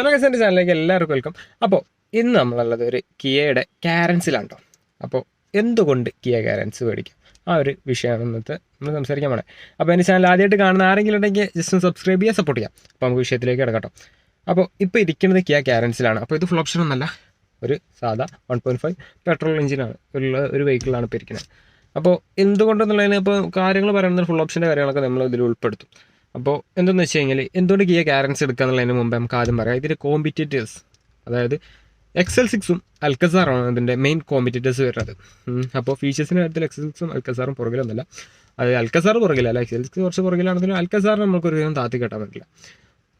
Hello guys എന്റെ ചാനലിലേക്ക് എല്ലാവർക്കും വെൽക്കം അപ്പോൾ ഇന്ന് നമ്മളുള്ളത് ഒരു കിയയുടെ കാരൻസിലാണ്? കേട്ടോ അപ്പോൾ എന്തുകൊണ്ട് കിയ കാരൻസ് മേടിക്കാം ആ ഒരു വിഷയമാണ് ഇന്നത്തെ നമ്മൾ സംസാരിക്കാൻ പോണേ. അപ്പോൾ എന്റെ ചാനൽ ആദ്യമായിട്ട് കാണുന്ന ആരെങ്കിലും ഉണ്ടെങ്കിൽ ജസ്റ്റ് ഒന്ന് സബ്സ്ക്രൈബ് ചെയ്യുക സപ്പോർട്ട് ചെയ്യാം. അപ്പോൾ നമുക്ക് വിഷയത്തിലേക്ക് കിടക്കാം അപ്പോൾ ഇപ്പോൾ ഇരിക്കുന്നത് കിയ കാരൻസിലാണ്. അപ്പോൾ ഇത് ഫുൾ ഓപ്ഷൻ ഒന്നല്ല. ഒരു സാധാ വൺ പോയിന്റ് ഫൈവ് പെട്രോൾ എഞ്ചിനാണ് ഉള്ള ഒരു വെഹിക്കിളാണ് ഇപ്പോൾ ഇരിക്കുന്നത്. അപ്പോൾ എന്തുകൊണ്ടെന്നുള്ളതിന് ഇപ്പോൾ കാര്യങ്ങൾ പറയുന്നത് ഫുൾ ഓപ്ഷന്റെ കാര്യങ്ങളൊക്കെ നമ്മൾ ഇതിൽ ഉൾപ്പെടുത്തും. അപ്പോൾ എന്തെന്ന് വെച്ച് കഴിഞ്ഞാൽ എന്തുകൊണ്ട് ഗിയ കാരൻസ് എടുക്കുക എന്നുള്ളതിന് മുമ്പ് നമുക്ക് ആദ്യം പറയാം. ഇതിന്റെ കോമ്പറ്റേറ്റേഴ്സ് അതായത് എക്സൽ സിക്സും അൽക്കസാറാണ് ഇതിന്റെ മെയിൻ കോമ്പറ്റേറ്റേഴ്സ് വരുന്നത്. അപ്പോൾ ഫീച്ചേഴ്സിന്റെ കാര്യത്തിൽ എക്സൽ സിക്സും അൽക്കസാറും പുറകിലൊന്നുമില്ല അത് അൽക്കസാർ പുറകിലല്ല എക്സൽ സിക്സ് കുറച്ച് പുറകിലാണെങ്കിലും അൽക്കസാർ നമുക്കൊരു വിധം താത്തി കെട്ടാൻ പറ്റില്ല.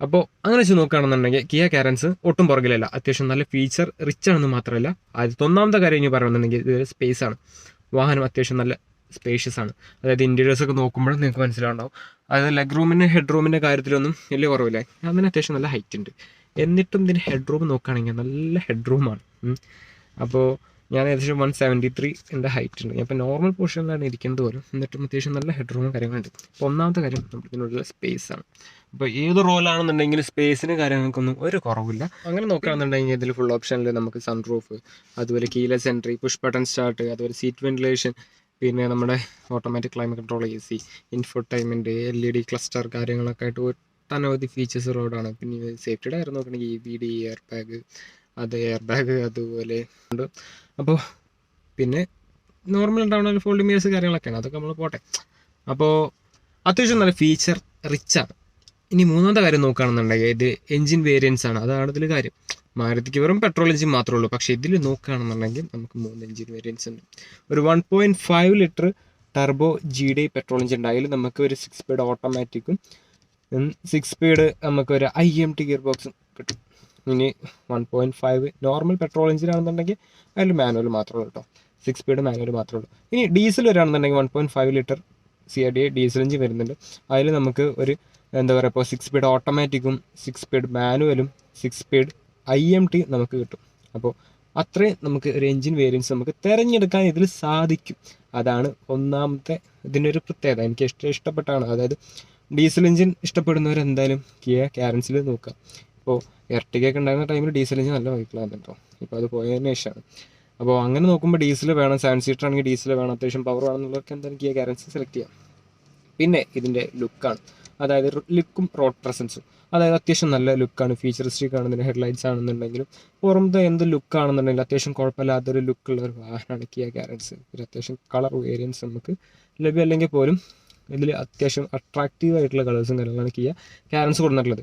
അപ്പോൾ അങ്ങനെ വെച്ച് നോക്കുകയാണെന്നുണ്ടെങ്കിൽ കിയ കാരൻസ് ഒട്ടും പുറകിലല്ല. അത്യാവശ്യം നല്ല ഫീച്ചർ റിച്ച് ആണെന്ന് മാത്രമല്ല. ആദ്യത്തെ ഒന്നാമത്തെ കാര്യം ഇനി പറയുന്നുണ്ടെങ്കിൽ ഇത് സ്പേസ് ആണ്. വാഹനം അത്യാവശ്യം നല്ല സ്പേഷ്യസ് ആണ്. അതായത് ഇന്റീരിയേഴ്സ് ഒക്കെ നോക്കുമ്പോഴും നിങ്ങൾക്ക് മനസ്സിലാവുണ്ടാവും. അതായത് ലെഗ് റൂമിന്റെ ഹെഡ് റൂമിന്റെ കാര്യത്തിലൊന്നും വലിയ കുറവില്ല. അതിന് അത്യാവശ്യം നല്ല ഹൈറ്റ് ഉണ്ട്. എന്നിട്ടും ഇതിന് ഹെഡ് റൂം നോക്കുകയാണെങ്കിൽ നല്ല ഹെഡ് റൂമാണ് അപ്പോൾ ഞാൻ ഏകദേശം വൺ സെവന്റി ത്രീ എന്റെ ഹൈറ്റ് ഉണ്ട്. ഞാൻ ഇപ്പോൾ നോർമൽ പൊസിഷനിലാണ് ഇരിക്കുന്നത് പോലും. എന്നിട്ടും അത്യാവശ്യം നല്ല ഹെഡ് റൂമും കാര്യങ്ങളുണ്ട് അപ്പോൾ ഒന്നാമത്തെ കാര്യം നമ്മളിതിനുള്ള സ്പേസ് ആണ്. അപ്പോൾ ഏത് റോലാണെന്നുണ്ടെങ്കിൽ സ്പേസിന് കാര്യങ്ങൾക്കൊന്നും ഒരു കുറവില്ല. അങ്ങനെ നോക്കുകയാണെന്നുണ്ടെങ്കിൽ ഇതിൽ ഫുൾ ഓപ്ഷനിൽ നമുക്ക് സൺ റൂഫ് അതുപോലെ keyless entry push button start അതുപോലെ സീറ്റ് വെന്റിലേഷൻ പിന്നെ നമ്മുടെ automatic climate control A C infotainment L E D cluster കാര്യങ്ങളൊക്കെ ആയിട്ട് ഒട്ടനവധി ഫീച്ചേഴ്സ് റോഡാണ് പിന്നെ സേഫ്റ്റിയുടെ കാര്യം നോക്കുകയാണെങ്കിൽ E B D air bag അത് എയർ ബാഗ് അതുപോലെ ഉണ്ട്. അപ്പോൾ പിന്നെ നോർമൽ ഉണ്ടാവുന്ന ഫോൾഡിംഗ് മിയേഴ്സ് കാര്യങ്ങളൊക്കെയാണ്. അതൊക്കെ നമ്മൾ പോട്ടെ. അപ്പോൾ അത്യാവശ്യം നല്ല ഫീച്ചർ റിച്ചാണ് ഇനി മൂന്നാമത്തെ കാര്യം നോക്കുകയാണെന്നുണ്ടെങ്കിൽ ഇത് എൻജിൻ വേരിയൻസ് ആണ്. അതാണ് ഇതിൽ കാര്യം. മാരുതിക്ക് വെറും പെട്രോൾ എഞ്ചിൻ മാത്രമേ ഉള്ളൂ. പക്ഷേ ഇതിൽ നോക്കുകയാണെന്നുണ്ടെങ്കിൽ നമുക്ക് മൂന്ന് എഞ്ചിൻ വേരിയൻസ് ഉണ്ട്. ഒരു one point five litre turbo G D petrol engine ഉണ്ട്. അതിൽ നമുക്ക് ഒരു സിക്സ് സ്പീഡ് ഓട്ടോമാറ്റിക്കും സിക്സ് സ്പീഡ് നമുക്ക് ഒരു ഐ എം ടി ഗിയർ ബോക്സും കിട്ടും. ഇനി one point five normal petrol engine ആണെന്നുണ്ടെങ്കിൽ അതിൽ മാനുവൽ മാത്രമേ ഉള്ളൂ കേട്ടോ സിക്സ് സ്പീഡ് മാനുവൽ മാത്രമേ ഉള്ളൂ. ഇനി diesel വരാണെന്നുണ്ടെങ്കിൽ one point five litre C R D diesel engine വരുന്നുണ്ട്. അതിൽ നമുക്ക് ഒരു എന്താ പറയുക ഇപ്പോൾ സിക്സ് സ്പീഡ് ഓട്ടോമാറ്റിക്കും six speed മാനുവലും six speed I M T നമുക്ക് കിട്ടും. അപ്പോൾ അത്രയും നമുക്ക് ഒരു എഞ്ചിൻ വേരിയൻസ് നമുക്ക് തിരഞ്ഞെടുക്കാൻ ഇതിൽ സാധിക്കും. അതാണ് ഒന്നാമത്തെ ഇതിന്റെ ഒരു പ്രത്യേകത. എനിക്ക് ഇഷ്ട ഇഷ്ടപ്പെട്ടാണ്. അതായത് ഡീസൽ എഞ്ചിൻ ഇഷ്ടപ്പെടുന്നവർ എന്തായാലും കിയ കാരൻസിൽ നോക്കുക. ഇപ്പോൾ ഇരട്ടിക്കൊക്കെ ഉണ്ടായിരുന്ന ടൈമിൽ ഡീസൽ എഞ്ചിൻ നല്ല വെഹിക്കിളാണ് കേട്ടോ ഇപ്പോൾ അത് പോയതിന് ശേഷമാണ്. അപ്പോൾ അങ്ങനെ നോക്കുമ്പോൾ ഡീസൽ വേണം സെവൻ സീറ്റർ ആണെങ്കിൽ ഡീസൽ വേണം അത്യാവശ്യം പവർ വേണം എന്നുള്ളവർക്ക് എന്തായാലും കിയ കാരൻസ് സെലക്ട് ചെയ്യാം. പിന്നെ ഇതിന്റെ ലുക്കാണ് അതായത് ലുക്കും റോഡ് പ്രസൻസും അതായത് അത്യാവശ്യം നല്ല ലുക്കാണ് ഫീച്ചറിസ്റ്റിക് ഹെഡ് ഹെഡ്ലൈറ്റ്സ് ആണെന്നുണ്ടെങ്കിലും പുറമത്തെ എന്ത് ലുക്ക് ആണെന്നുണ്ടെങ്കിലും അത്യാവശ്യം കുഴപ്പമില്ലാത്തൊരു ലുക്കുള്ള ഒരു വാഹനമാണ് കിയ കാരൻസ് ഒരു അത്യാവശ്യം കളർ വേരിയൻസ് നമുക്ക് ലഭ്യമല്ലെങ്കിൽ പോലും ഇതിൽ അത്യാവശ്യം അട്രാക്റ്റീവ് ആയിട്ടുള്ള കളേഴ്സും കാര്യങ്ങളാണ് കിയ കാരൻസ് കൊടുത്തിട്ടുള്ളത്.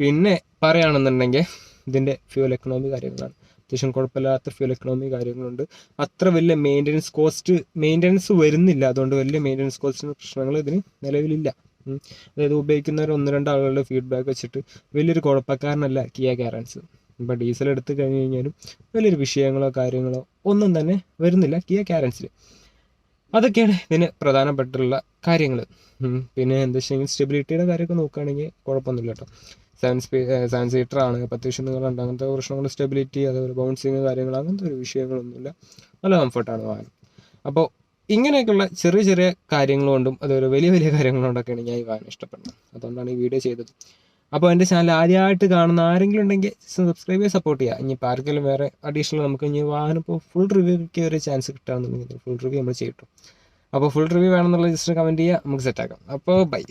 പിന്നെ പറയുകയാണെന്നുണ്ടെങ്കിൽ ഇതിന്റെ ഫ്യൂൽ എക്കണോമി കാര്യങ്ങളാണ്. അത്യാവശ്യം കുഴപ്പമില്ലാത്ത ഫ്യൂൽ എക്കണോമി കാര്യങ്ങളുണ്ട്. അത്ര വലിയ മെയിന്റനൻസ് കോസ്റ്റ് മെയിന്റനൻസ് വരുന്നില്ല. അതുകൊണ്ട് വലിയ മെയിന്റനൻസ് കോസ്റ്റിന് പ്രശ്നങ്ങൾ ഇതിന് നിലവിലില്ല. അതായത് ഉപയോഗിക്കുന്നവർ ഒന്ന് രണ്ട് ആളുകളുടെ ഫീഡ്ബാക്ക് വെച്ചിട്ട് വലിയൊരു കുഴപ്പക്കാരനല്ല കിയ കാരൻസ്. ഇപ്പം ഡീസൽ എടുത്തു കഴിഞ്ഞ് കഴിഞ്ഞാലും വലിയൊരു വിഷയങ്ങളോ കാര്യങ്ങളോ ഒന്നും തന്നെ വരുന്നില്ല കിയ കാരൻസിൽ അതൊക്കെയാണ് ഇതിന് പ്രധാനപ്പെട്ടുള്ള കാര്യങ്ങൾ പിന്നെ എന്താ വെച്ചാൽ സ്റ്റെബിലിറ്റിയുടെ കാര്യമൊക്കെ നോക്കുകയാണെങ്കിൽ കുഴപ്പമൊന്നുമില്ല കേട്ടോ. സെവൻ സ്പീ സെവൻ സീറ്റർ ആണ്. പത്ത് നിങ്ങളുണ്ട് അങ്ങനത്തെ പ്രശ്നങ്ങൾ സ്റ്റെബിലിറ്റി അതുപോലെ ബൗൺസിങ് കാര്യങ്ങൾ അങ്ങനത്തെ ഒരു വിഷയങ്ങളൊന്നുമില്ല. നല്ല കംഫർട്ടാണ് വാഹനം. അപ്പോൾ ഇങ്ങനെയൊക്കെയുള്ള ചെറിയ ചെറിയ കാര്യങ്ങൾ കൊണ്ടും അതുപോലെ വലിയ വലിയ കാര്യങ്ങൾ കൊണ്ടൊക്കെയാണ് ഞാൻ ഈ വായന ഇഷ്ടപ്പെടുന്നത്. അതുകൊണ്ടാണ് ഈ വീഡിയോ ചെയ്തത്. അപ്പോൾ എന്റെ ചാനൽ ആദ്യമായിട്ട് കാണുന്ന ആരെങ്കിലും ഉണ്ടെങ്കിൽ സബ്സ്ക്രൈബ് ചെയ്ത് സപ്പോർട്ട് ചെയ്യുക ഇനി ആർക്കെങ്കിലും വേറെ അഡീഷണൽ നമുക്ക് ഇനി വാഹനം ഇപ്പോൾ ഫുൾ റിവ്യൂക്ക് ഒരു ചാൻസ് കിട്ടുകയാണെന്നുണ്ടെങ്കിൽ ഫുൾ റിവ്യൂ നമ്മൾ ചെയ്യും അപ്പോൾ ഫുൾ റിവ്യൂ വേണമെന്നുള്ള ജസ്റ്റ് കമന്റ് ചെയ്യുക നമുക്ക് സെറ്റാക്കാം അപ്പോൾ ബൈ